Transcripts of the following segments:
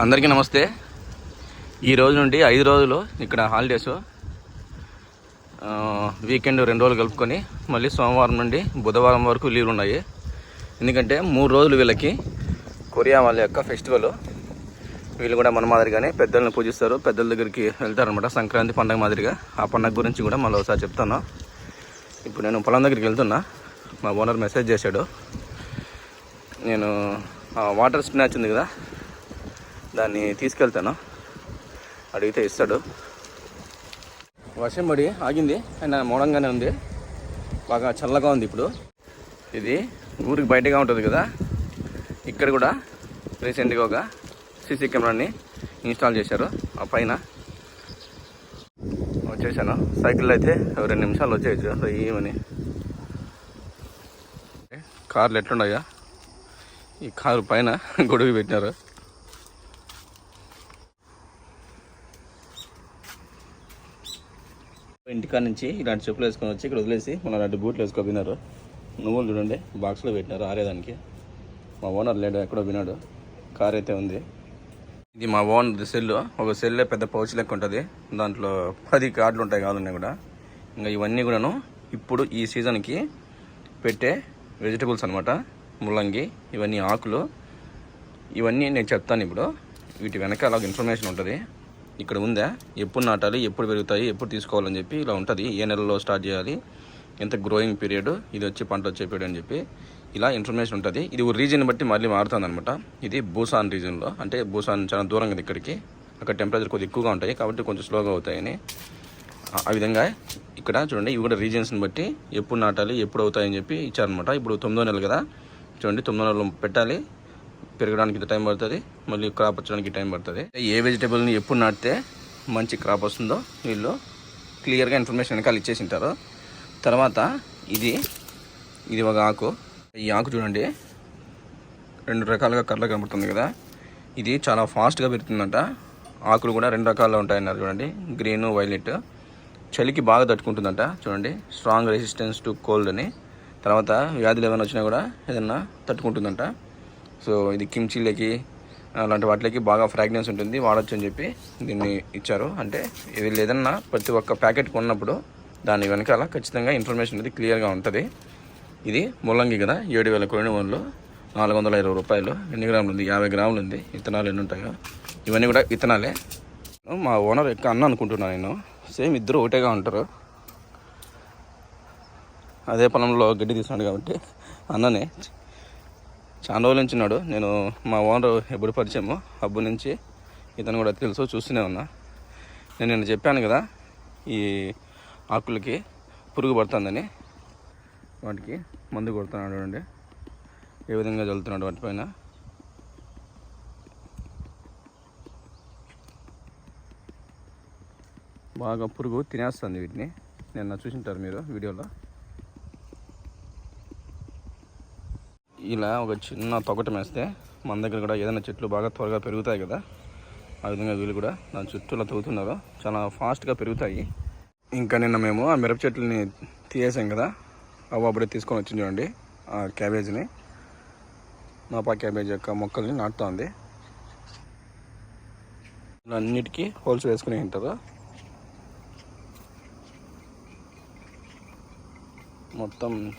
అందరికీ నమస్తే. ఈ రోజు నుండి ఐదు రోజులు ఇక్కడ హాలిడేస్ వీకెండ్ రెండు రోజులు కలుపుకొని మళ్ళీ సోమవారం నుండి బుధవారం వరకు లీవ్లు ఉన్నాయి ఎందుకంటే మూడు రోజులు వీళ్ళకి కొరియా వాళ్ళ యొక్క ఫెస్టివల్ వీళ్ళు కూడా మన మాదిరిగానే పెద్దలను పూజిస్తారు. పెద్దల దగ్గరికి వెళ్తారనమాట సంక్రాంతి పండగ మాదిరిగా. ఆ పండగ గురించి కూడా మళ్ళీ ఒకసారి చెప్తాను. ఇప్పుడు నేను పొలం దగ్గరికి వెళ్తున్నా. మా ఓనర్ మెసేజ్ చేశాడు. నేను ఆ వాటర్ స్పినాచ్ ఉంది కదా దాన్ని తీసుకెళ్తాను. అడిగితే ఇస్తాడు. వర్షం పడి ఆగింది. ఆయన మూడంగానే ఉంది. బాగా చల్లగా ఉంది ఇప్పుడు. ఇది ఊరికి బయటగా ఉంటుంది కదా. ఇక్కడ కూడా రీసెంట్గా ఒక సీసీ కెమెరాని ఇన్స్టాల్ చేశారు. ఆ పైన వచ్చేసాను. సైకిల్ అయితే రెండు నిమిషాలు వచ్చేయచ్చు. ఏమని? కార్లు ఎట్లున్నాయా? ఈ కారు పైన గొడుగు పెట్టినారు. ఇంటికాడ నుంచి ఇలాంటి చెప్పులు వేసుకొని వచ్చి ఇక్కడ వదిలేసి మన రెండు బూట్లు వేసుకోపోయినారు నువ్వులు చూడండి బాక్స్లో పెట్టినారు ఆరేదానికి. మా ఓనర్ లేడు ఎక్కడో వినాడు కార్ అయితే ఉంది. ఇది మా ఓనర్ సెల్ ఒక సెల్లే పెద్ద పౌచ్ లెక్క ఉంటుంది. దాంట్లో పది కార్డులు ఉంటాయి కాదున్నాయి కూడా. ఇంకా ఇవన్నీ కూడాను ఇప్పుడు ఈ సీజన్కి పెట్టే వెజిటబుల్స్ అనమాట ముల్లంగి ఇవన్నీ ఆకులు. ఇవన్నీ నేను చెప్తాను ఇప్పుడు. వీటి వెనకాల అలాగ ఇన్ఫర్మేషన్ ఉంటుంది. ఇక్కడ ఉందా? ఎప్పుడు నాటాలి ఎప్పుడు పెరుగుతాయి ఎప్పుడు తీసుకోవాలని చెప్పి ఇలా ఉంటుంది. ఏ నెలలో స్టార్ట్ చేయాలి ఎంత గ్రోయింగ్ పీరియడ్ ఇది వచ్చి పంట వచ్చే పీరియడ్ అని చెప్పి ఇలా ఇన్ఫర్మేషన్ ఉంటుంది. ఇది రీజన్ బట్టి మళ్ళీ మారుతుంది అనమాట ఇది భూసాన్ రీజన్లో అంటే భూసాన్ చాలా దూరంగా ఇక్కడికి. అక్కడ టెంపరేచర్ కొద్దిగా ఎక్కువగా ఉంటాయి కాబట్టి కొంచెం స్లోగా అవుతాయని. ఆ- ఆ విధంగా ఇక్కడ చూడండి ఇవి కూడా రీజన్స్ని బట్టి ఎప్పుడు నాటాలి ఎప్పుడు అవుతాయని చెప్పి ఇచ్చారనమాట ఇప్పుడు తొమ్మిదో నెలలు కదా. చూడండి తొమ్మిదో నెలలు పెట్టాలి. పెరగడానికి ఇంత టైం పడుతుంది. మళ్ళీ క్రాప్ వచ్చడానికి టైం పడుతుంది. ఏ వెజిటేబుల్ని ఎప్పుడు నాటితే మంచి క్రాప్ వస్తుందో వీళ్ళు క్లియర్గా ఇన్ఫర్మేషన్ వెనకాల ఇచ్చేసి ఉంటారు తర్వాత ఇది ఇది ఒక ఆకు. ఈ ఆకు చూడండి. రెండు రకాలుగా కర్రలు కనబడుతుంది కదా. ఇది చాలా ఫాస్ట్గా పెరుగుతుందంట. ఆకులు కూడా రెండు రకాల్లో ఉంటాయన్నారు చూడండి. Green violet. చలికి బాగా తట్టుకుంటుందంట చూడండి. స్ట్రాంగ్ రెసిస్టెన్స్ టు కోల్డ్ అని. తర్వాత వ్యాధులు ఏమైనా వచ్చినా కూడా ఏదన్నా తట్టుకుంటుందంట. సో ఇది కిమ్చీలకి అలాంటి వాటికి బాగా ఫ్రాగ్రెన్స్ ఉంటుంది. వాడచ్చు అని చెప్పి దీన్ని ఇచ్చారు. అంటే ఇది ఏదన్నా ప్రతి ఒక్క ప్యాకెట్ కొన్నప్పుడు దాని వెనకాల ఖచ్చితంగా ఇన్ఫర్మేషన్ అనేది క్లియర్గా ఉంటుంది. ఇది ముల్లంగి కదా ఏడు వేల కొన్ని వన్లు నాలుగు వందల ఇరవై రూపాయలు. ఎన్ని గ్రాములు ఉంది? యాభై గ్రాములు ఉంది. విత్తనాలు ఎన్ని ఉంటాయో? ఇవన్నీ కూడా విత్తనాలే మా ఓనర్ ఎక్క అన్న అనుకుంటున్నాను నేను. సేమ్ ఇద్దరు ఒకటేగా ఉంటారు. అదే పొలంలో గడ్డి తీసినాడు కాబట్టి అన్ననే. చాలా రోజుల నుంచి ఉన్నాడు. నేను మా ఓనర్ ఎప్పుడు పరిచయము హబ్బు నుంచి ఇతను కూడా తెలుసు చూస్తూనే ఉన్నా. నేను నిన్న చెప్పాను కదా ఈ ఆకులకి పురుగు పడుతుందని. వాటికి మందు కొడుతున్నాడు అండి ఏ విధంగా చల్లుతున్నాడు వాటిపైన బాగా పురుగు తినేస్తుంది వీటిని. నిన్న చూసింటారు మీరు వీడియోలో. ఇలా ఒక చిన్న తొగటం వేస్తే మన దగ్గర కూడా ఏదైనా చెట్లు బాగా త్వరగా పెరుగుతాయి కదా ఆ విధంగా వీళ్ళు కూడా దాని చుట్టూలా తవ్వుతున్నారు. చాలా ఫాస్ట్గా పెరుగుతాయి. ఇంకా నిన్న మేము ఆ మిరప చెట్లని తీసేసాం కదా అవి అప్పుడే తీసుకొని వచ్చి చూడండి ఆ క్యాబేజీని. మాపా క్యాబేజ్ యొక్క మొక్కల్ని నాటుతోంది. ఇలా అన్నిటికీ హోల్స్ వేసుకుని ఉంటారు మొత్తం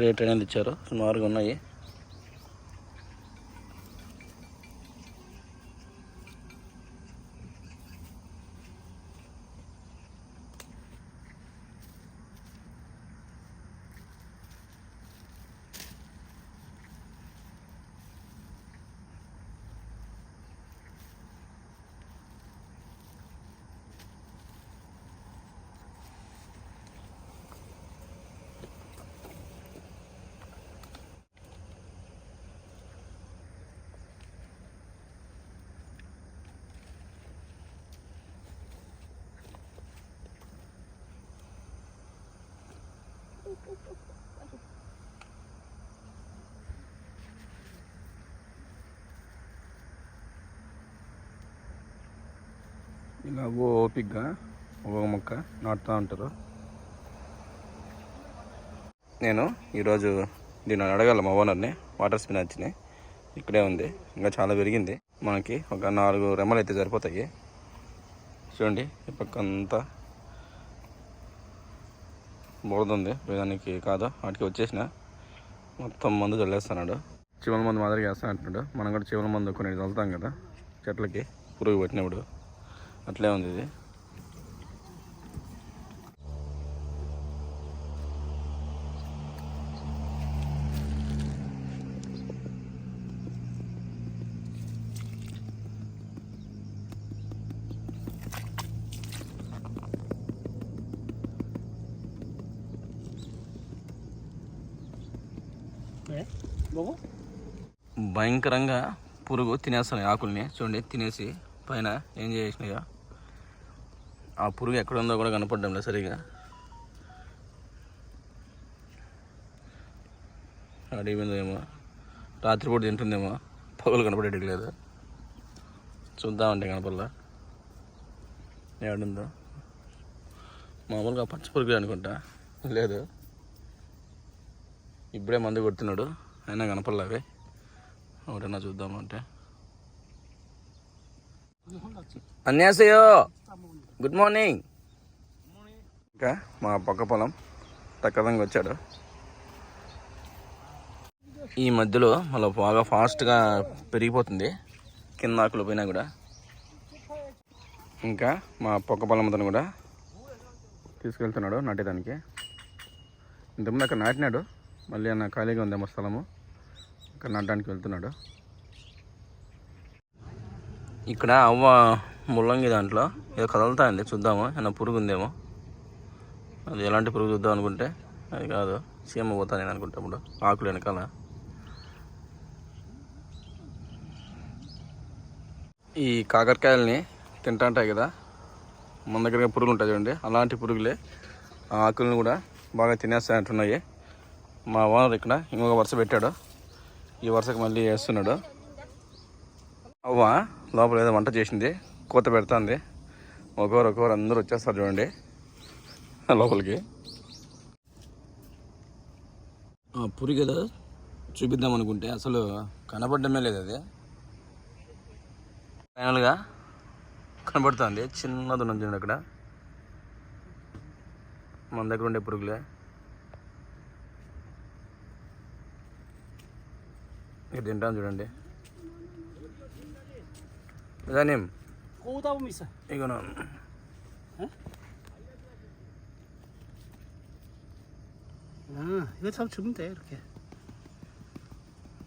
రేట్ అనేది ఇచ్చారు. సుమారుగా ఉన్నాయి. ఇలా ఓపిక్గా ఒక మొక్క నాటుతూ ఉంటారు. నేను ఈరోజు దీన్ని అడగాల మా ఓనర్ని వాటర్ స్పినాచ్ని. ఇక్కడే ఉంది ఇంకా చాలా పెరిగింది. మనకి ఒక నాలుగు రెమ్మలు అయితే సరిపోతాయి. చూడండి ఈ పక్క అంతా బురద ఉంది దానికి కాదు వాటికి వచ్చేసిన మొత్తం మందు చల్లేస్తున్నాడు. చివరి మందు మాదిరిగా వేస్తా అంటున్నాడు. మనం కూడా చివరి మందు కొన్ని చల్లుతాం కదా చెట్లకి పురుగు పెట్టినప్పుడు. అట్లే ఉంది ఇది. భయంకరంగా పురుగు తినేస్తాను ఆకుల్ని. చూడండి తినేసి పైన ఏం చేసినాయో. ఆ పురుగు ఎక్కడ ఉందో కూడా కనపడడం లేదు సరిగా. అడిగిందేమో రాత్రిపూట తింటుందేమో. పగలు కనపడేటికి లేదు. చూద్దామంటే కనపడలా. ఏడుందో. మామూలుగా పచ్చ పురుగు అనుకుంటా. లేదు. ఇప్పుడే మందు కొడుతున్నాడు. అయినా కనపడలేవే ఒకటన్నా చూద్దామంటే. అన్యాసయో గుడ్ మార్నింగ్ ఇంకా మా పక్క పొలం టక్కదంగా వచ్చాడు ఈ మధ్యలో మళ్ళీ బాగా ఫాస్ట్గా పెరిగిపోతుంది. కింద ఆకులు పోయినా కూడా. ఇంకా మా పక్క పొలం అతను కూడా తీసుకెళ్తున్నాడు నాటేదానికి. ఇంతకుముందు అక్కడ నాటినాడు. మళ్ళీ అన్న ఖాళీగా ఉందేమో స్థలము. ఇక్కడ నాటడానికి వెళ్తున్నాడు. ఇక్కడ అవ్వ ముల్లంగి దాంట్లో. ఏదో కదలుతా చూద్దాము. ఏమైనా పురుగు ఉందేమో అది ఎలాంటి పురుగు చూద్దాం అనుకుంటే అది కాదు. సీమ పోతా నేను అనుకుంటా ఇప్పుడు. ఆకులు వెనకాల. ఈ కాకరకాయలని తింటాంటాయి కదా మన దగ్గర పురుగులు ఉంటాయి చూడండి. అలాంటి పురుగులే ఆ ఆకులను కూడా బాగా తినేస్తాయంటున్నాయి మా ఓనర్ ఇక్కడ ఇంకొక వరుస పెట్టాడు. ఈ వరుసకి మళ్ళీ వేస్తున్నాడు. అవ్వ లోపల ఏదో వంట చేసింది. కూత పెడుతుంది. ఒకరు ఒకరు అందరూ వచ్చేస్తారు చూడండి లోపలికి. పురి కదా చూపిద్దాం అనుకుంటే. అసలు కనపడమే లేదు అది. ఫైనల్గా కనబడుతుంది. చిన్నది ఉన్నది చూడండి అక్కడ. మన దగ్గర ఉండే పురుగులే. ఇది తింటాను చూడండి. ఇదానేం? 꼬다 보면 있어. 이거는 아, 이거 참 주면 돼 이렇게.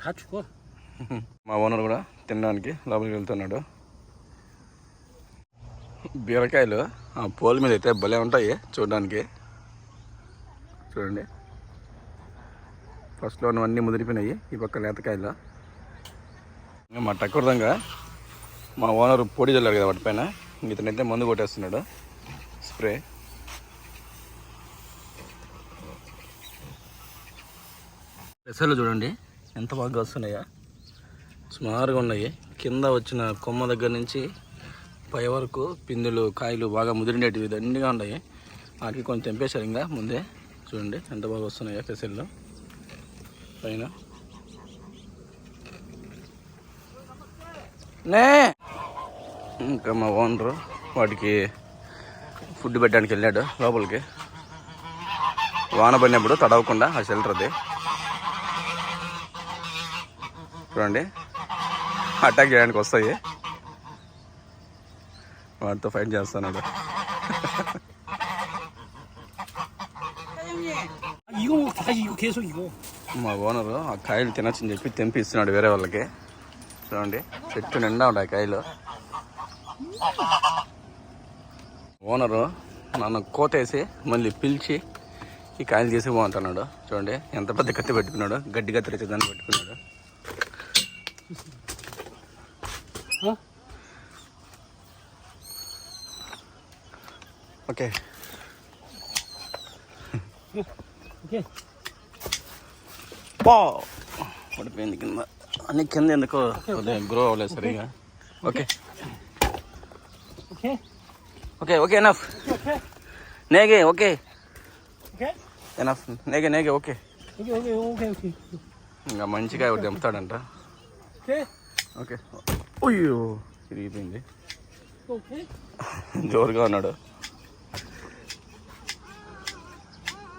다 죽어. మా ఓనర్ కూడా తినడానికి లోపలికి వెళ్తున్నాడు బీరకాయలు ఆ పోల మీద అయితే భలే ఉంటాయి చూడడానికి చూడండి ఫస్ట్లో ఉన్నవన్నీ ముదిరిపోయినాయి ఈ పక్క లేతకాయలు ఇంకా మా టక్కురదంగా మా ఓనర్ పొడి చల్లారు కదా వాటిపైన ఇతనైతే మందు కొట్టేస్తున్నాడు. స్ప్రే. పెసలు చూడండి. ఎంత బాగా వస్తున్నాయా సుమారుగా ఉన్నాయి. కింద వచ్చిన కొమ్మ దగ్గర నుంచి పై వరకు పిందెలు కాయలు బాగా ముదిరినవి దండిగా ఉన్నాయి. వాటికి కొంచెం తెంపేశారు ఇంకా ముందే. చూడండి ఎంత బాగా వస్తున్నాయో పెసర్లు. పైన. నే! ఇంకా మా ఓనరు వాటికి ఫుడ్ పెట్టడానికి వెళ్ళాడు లోపలికి. వాన పడినప్పుడు తడవకుండా ఆ షెల్టర్ అది చూడండి అటాక్ చేయడానికి వస్తాయి. వాటితో ఫైట్ చేస్తాను మా ఓనరు ఆ కాయలు తినచ్చని చెప్పి తెంపి ఇస్తున్నాడు వేరే వాళ్ళకి. చూడండి చెట్టు నిండా ఉన్నాయి కాయలు. ఓనరు నన్ను కోతేసి మళ్ళీ పిలిచి ఈ కాయలు చేసి బాగుంటున్నాడు చూడండి ఎంత పెద్ద కత్తి పెట్టుకున్నాడు. గడ్డి కత్తి దాన్ని పెట్టుకున్నాడు. ఓకే. పడిపోయింది కింద. అన్ని కింద ఎందుకో? గ్రో అవ్వలేదు సరిగా. Okay. Okay okay okay enough నేగే okay okay enough నేగే నేగే ఓకే ఓకే ఓకే ఓకే ఇంకా మంచిగా ఎవరు దింపుతాడంట ఓకే ఓకే అయ్యో తిరిగిపోయింది. ఓకే జోరుగా ఉన్నాడు.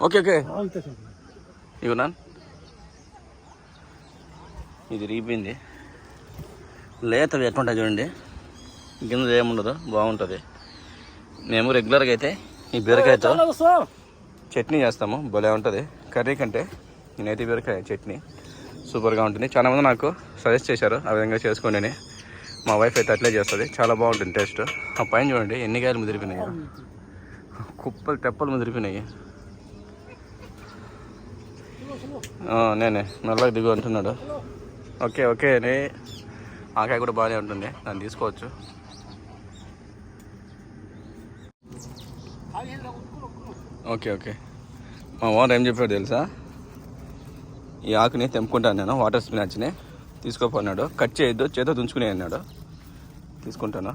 ఓకే ఓకే ఇవ్వనా ఇది రీపింది లేత ఎట్లుంటా చూడండి. గింజ ఏముండదు బాగుంటుంది. మేము రెగ్యులర్గా అయితే ఈ బీరకాయతో చట్నీ చేస్తాము భలే ఉంటుంది. కర్రీ కంటే నేనైతే బీరకాయ చట్నీ సూపర్గా ఉంటుంది. చాలామంది నాకు సజెస్ట్ చేశారు ఆ విధంగా చేసుకోండి మా వైఫ్ అయితే అట్లే చేస్తుంది. చాలా బాగుంటుంది టేస్ట్ ఆ పైన చూడండి ఎన్ని కాయలు ముదిరిపోయినాయి. కుప్పలు తెప్పలు ముదిరిపోయినాయి. నేనే మెల్లగా దిగు అంటున్నాడు. ఓకే ఓకే నే ఆకాయ కూడా బాగానే ఉంటుంది. దాన్ని తీసుకోవచ్చు. Okay okay. మా ఓనర్ ఏం చెప్పాడు తెలుసా? ఈ ఆకుని తెంపుకుంటాను నేను వాటర్ స్పినాచ్ని. తీసుకోపోన్నాడు కట్ చేయొద్దు చేతో తుంచుకునే అన్నాడు. తీసుకుంటాను?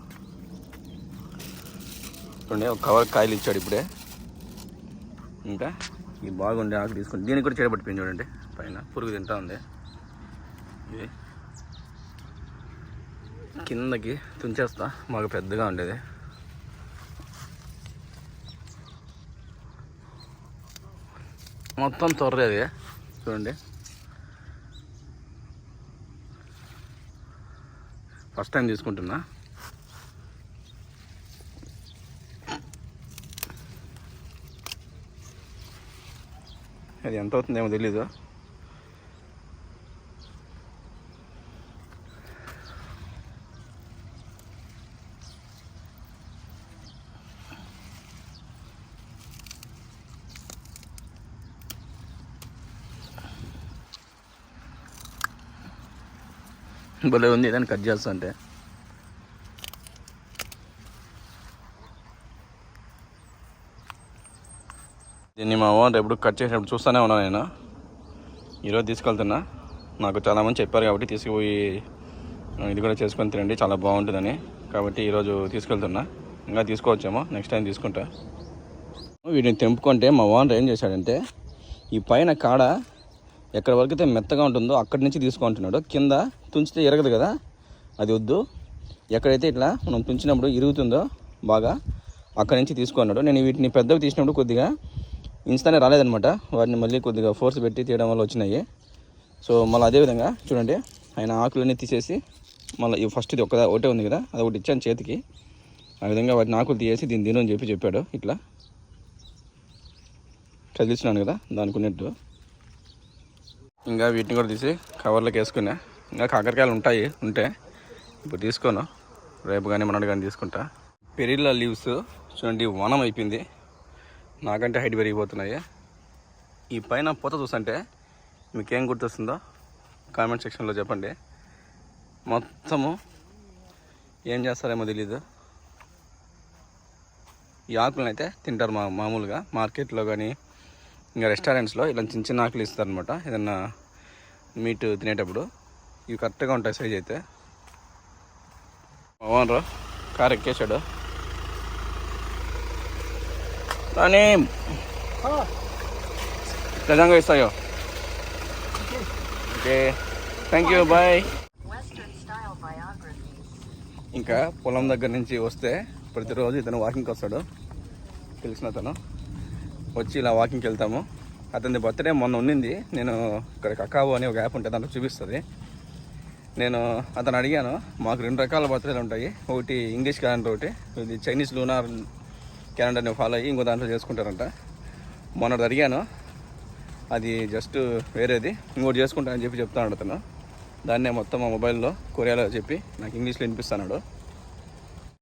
చూడండి ఒక కవర్ కాయలు ఇచ్చాడు ఇప్పుడే. ఇంకా ఇది బాగుండే ఆకు తీసుకుని దీనికి కూడా చెడబట్టిపోయింది చూడండి. పైన పురుగు తింటా ఉంది. ఇది కిందకి తుంచేస్తా. మాకు పెద్దగా ఉండేది. మొత్తం తొర్రేది చూడండి. ఫస్ట్ టైం తీసుకుంటున్నా. అది ఎంత అవుతుందేమో తెలీదు. భలే ఉంది దాన్ని కట్ చేస్తా అంటే. దీన్ని మా ఓనర్ ఎప్పుడు కట్ చేసినప్పుడు చూస్తూనే ఉన్నాను నేను. ఈరోజు తీసుకెళ్తున్నా. నాకు చాలామంది చెప్పారు కాబట్టి తీసుకుపోయి ఇది కూడా చేసుకొని తినండి చాలా బాగుంటుందని. కాబట్టి ఈరోజు తీసుకెళ్తున్నా. ఇంకా తీసుకోవచ్చేమో నెక్స్ట్ టైం తీసుకుంటా. వీటిని తెంపుకుంటే మా ఓనర్ ఏం చేశాడంటే ఈ పైన కాడ ఎక్కడ వరకు అయితే మెత్తగా ఉంటుందో అక్కడి నుంచి తీసుకుంటున్నాడు. కింద తుంచితే ఎరగదు కదా? అది వద్దు. ఎక్కడైతే ఇట్లా మనం తుంచినప్పుడు ఇరుగుతుందో బాగా అక్కడి నుంచి తీసుకున్నాడు నేను వీటిని పెద్దవి తీసినప్పుడు కొద్దిగా ఇంచుతానే రాలేదనమాట వాటిని మళ్ళీ కొద్దిగా ఫోర్స్ పెట్టి తీయడం వల్ల వచ్చినాయి. సో మళ్ళీ అదేవిధంగా చూడండి. ఆయన ఆకులన్నీ తీసేసి మళ్ళీ ఈ ఫస్ట్ ఇది ఒక ఒకటే ఉంది కదా? అది ఒకటి ఇచ్చాను చేతికి. ఆ విధంగా వాటిని ఆకులు తీసేసి దీన్ని తిను అని చెప్పి చెప్పాడు ఇట్లా. చదివిస్తున్నాను కదా దానికి ఉన్నట్టు. ఇంకా వీటిని కూడా తీసి కవర్లోకి వేసుకున్నా. ఇంకా కాకరకాయలు ఉంటాయి ఉంటే. ఇప్పుడు తీసుకోను. రేపు కానీ మనడు కానీ తీసుకుంటా. పెరిల్ల లీవ్స్ చూడండి వనం అయిపోయింది. నాకంటే హైట్ పెరిగిపోతున్నాయి. ఈ పైన పూత చూస్తుంటే మీకేం గుర్తొస్తుందో కామెంట్ సెక్షన్లో చెప్పండి. మొత్తము ఏం చేస్తారేమో తెలీదు. ఈ ఆకులను అయితే తింటారు మా మామూలుగా. మార్కెట్లో కానీ ఇంకా రెస్టారెంట్స్లో ఇలా చిన్న చిన్న ఆకులు ఇస్తారనమాట ఏదన్నా మీట్ తినేటప్పుడు. ఇవి కరెక్ట్గా ఉంటాయి సైజ్ అయితే. ఓనరు కార్ ఎక్కేసాడు కానీ నిజంగా ఇస్తాయో? ఓకే. థ్యాంక్ యూ బాయ్ ఇంకా పొలం దగ్గర నుంచి వస్తే ప్రతిరోజు ఇతను వాకింగ్కి వస్తాడు. తెలిసిన అతను. వచ్చి ఇలా వాకింగ్కి వెళ్తాము. అతని బర్త్డే మొన్న ఉండింది నేను ఇక్కడ కకావో అని ఒక యాప్ ఉంటుంది దాంట్లో చూపిస్తుంది. నేను అతను అడిగాను మాకు రెండు రకాల బర్త్డేలు ఉంటాయి. ఒకటి ఇంగ్లీష్ క్యాలెండర్ ఒకటి ఇది చైనీస్ లూనార్ క్యాలెండర్ని ఫాలో అయ్యి ఇంకో దాంట్లో చేసుకుంటారంట. మొన్నటి అడిగాను అది జస్ట్ వేరేది ఇంకోటి చేసుకుంటానని చెప్పి చెప్తాను అతను. దాన్నే మొత్తం మా మొబైల్లో కొరియాలో చెప్పి నాకు ఇంగ్లీష్లో వినిపిస్తున్నాడు